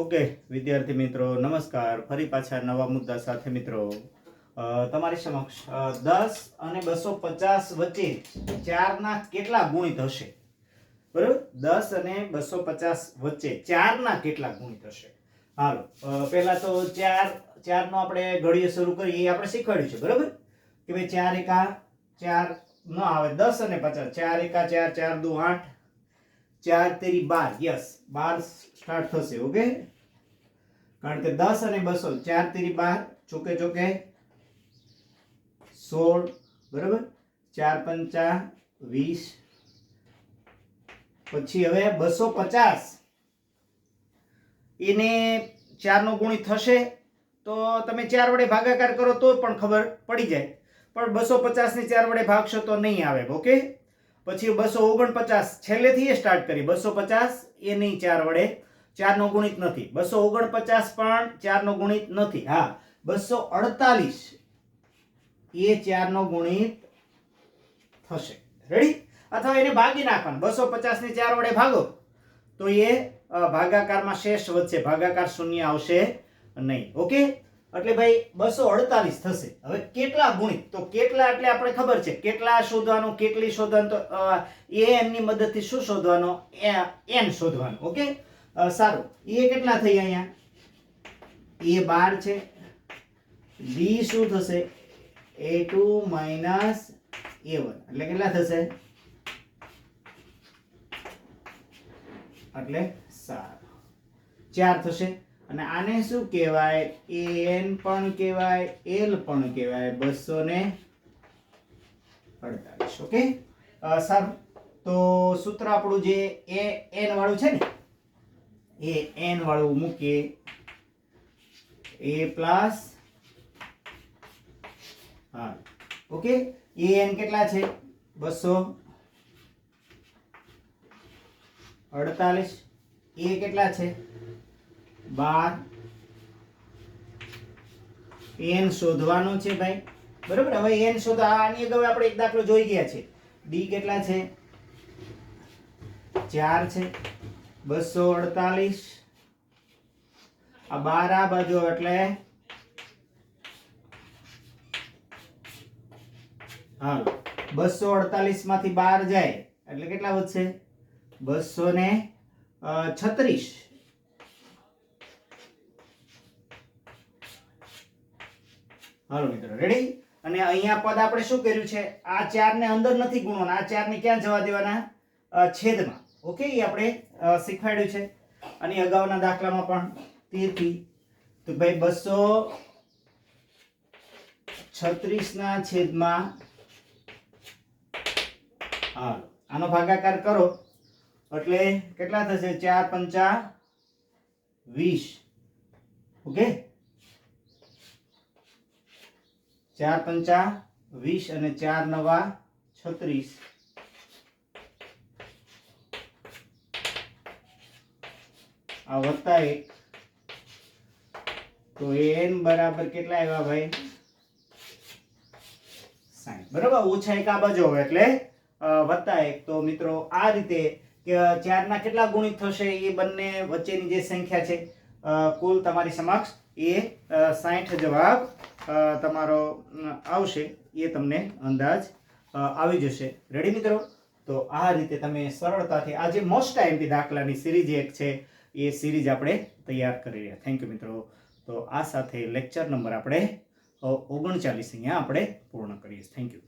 Okay, વિદ્યાર્થી મિત્રો, નમસ્કાર. ફરી પાછા નવા મુદ્દા સાથે, મિત્રો. તમારી સમક્ષ દસ અને બસો પચાસ વચ્ચે ચારના કેટલા ગુણિત હશે? બરાબર? દસ અને બસો પચાસ વચ્ચે ચારના કેટલા ગુણિત હશે? હાલો પહેલા તો ચાર, ચારનો આપણે ઘડીએ શરૂ કરીએ, એ આપણે શીખવાડ્યું છે, બરાબર? કે ભાઈ ચાર એકા ચાર ન આવે, દસ અને પચાસ. ચાર એકા ચાર ચાર દુ આઠ. ચાર તેરી બાર. યસ બાર સ્ટાર્ટ થશે ઓકે કારણ કે દસ અને બસો, ચાર તેરી બાર, ચોકે ચોકે સોળ, બરાબર? ચાર પંચા વીસ. પછી હવે બસો પચાસ. એને ચારનો ગુણિત થશે, તો તમે ચાર વડે ભાગાકાર કરો તો પણ ખબર પડી જાય. પણ બસો પચાસને ચાર વડે ભાગશો તો નહીં આવે ઓકે પછી બસો ઓગણપચાસ છેલ્લેથી એ સ્ટાર્ટ કરી. બસો પચાસ એ નહીં, ચાર વડે. ચારનો ગુણિત નથી. બસો ઓગણપચાસ પણ ચારનો ગુણિત નથી. હા, બસો અડતાલીસ એ ચારનો ગુણિત થશે. રેડી અથવા એને ભાગી નાખવાનું. બસો પચાસની ચાર વડે ભાગો, તો એ ભાગાકારમાં શેષ વધશે. ભાગાકાર શૂન્ય આવશે નહીં. ઓકે એટલે ભાઈ બસો અડતાલીસ થશે. હવે કેટલા ગુણિત? તો કેટલા એટલે આપણે ખબર છે. કેટલા શોધવાનું, કેટલી શોધવાનું, તો એ એમની મદદથી શું શોધવાનો? એન શોધવાનું. ઓકે? સારું. એ કેટલા થઈ અહીંયા? એ બાર છે. બી શું થશે? A two minus A one. એટલે કેટલા થશે? એટલે સારું. ચાર થશે. અને આને શું કહેવાય? એન પણ કહેવાય, એલ પણ કહેવાય. બસો ને અડતાલીસ, ઓકે? સારું. તો સૂત્ર આપણું જે એ, એન વાળું છે ને? એ, એન વાળું મૂકીએ. એ પ્લસ હા, ઓકે? એ એન કેટલા છે? બસો અડતાલીસ. એ કેટલા છે? બાર. એન શોધવાનો છે ભાઈ. બરોબર? હવે એન શોધવા આની અગાઉ આપણે એક દાખલો જોઈ ગયા છે. ડી કેટલા છે? ચાર છે. બસો અડતાલીસ. આ બાર આ બાજુ એટલે હા બસો અડતાલીસમાંથી બાર જાય એટલે કેટલા વધશે? બસો ને છત્રીસ. હાલો મિત્રો રેડી અને અહીંયા પદ આપણે શું કર્યું છે? આ ચાર ને અંદર નથી ગુણવાના, આ ચાર ને ક્યાં જવા દેવાના? છેદમાં. ઓકે એ આપણે શીખવાડ્યું છે. અને અગાઉના દાખલામાં પણ તેથી. તો ભાઈ, બસો છત્રીસ ના છેદમાં. હાલો, આનો ભાગાકાર કરો. એટલે કેટલા થશે? ચાર પંચા વીસ. ઓકે? ચાર પંચા, વીસ અને ચાર નવા, છત્રીસ. આ વત્તા એક. તો એન બરાબર કેટલા આવ્યા ભાઈ? સાઈઠ. બરાબર? ઓછા એક આ બાજુ એટલે વત્તા એક. તો મિત્રો આ રીતે કે ચારના કેટલા ગુણિત થશે એ બંને વચ્ચેની જે સંખ્યા છે કુલ તમારી સમક્ષ એ સાઠ જવાબ તમારો આવશે. એ તમને અંદાજ આવી જશે. રેડી મિત્રો? તો આ રીતે તમે સરળતાથી આ જે મોસ્ટ ટાઈમથી દાખલાની સિરીઝ એક છે, એ સિરીઝ આપણે તૈયાર કરી રહ્યા. થેન્ક યુ મિત્રો. તો આ સાથે લેક્ચર નંબર આપણે ઓગણચાલીસ અહીંયા આપણે પૂર્ણ કરીએ થેન્ક યુ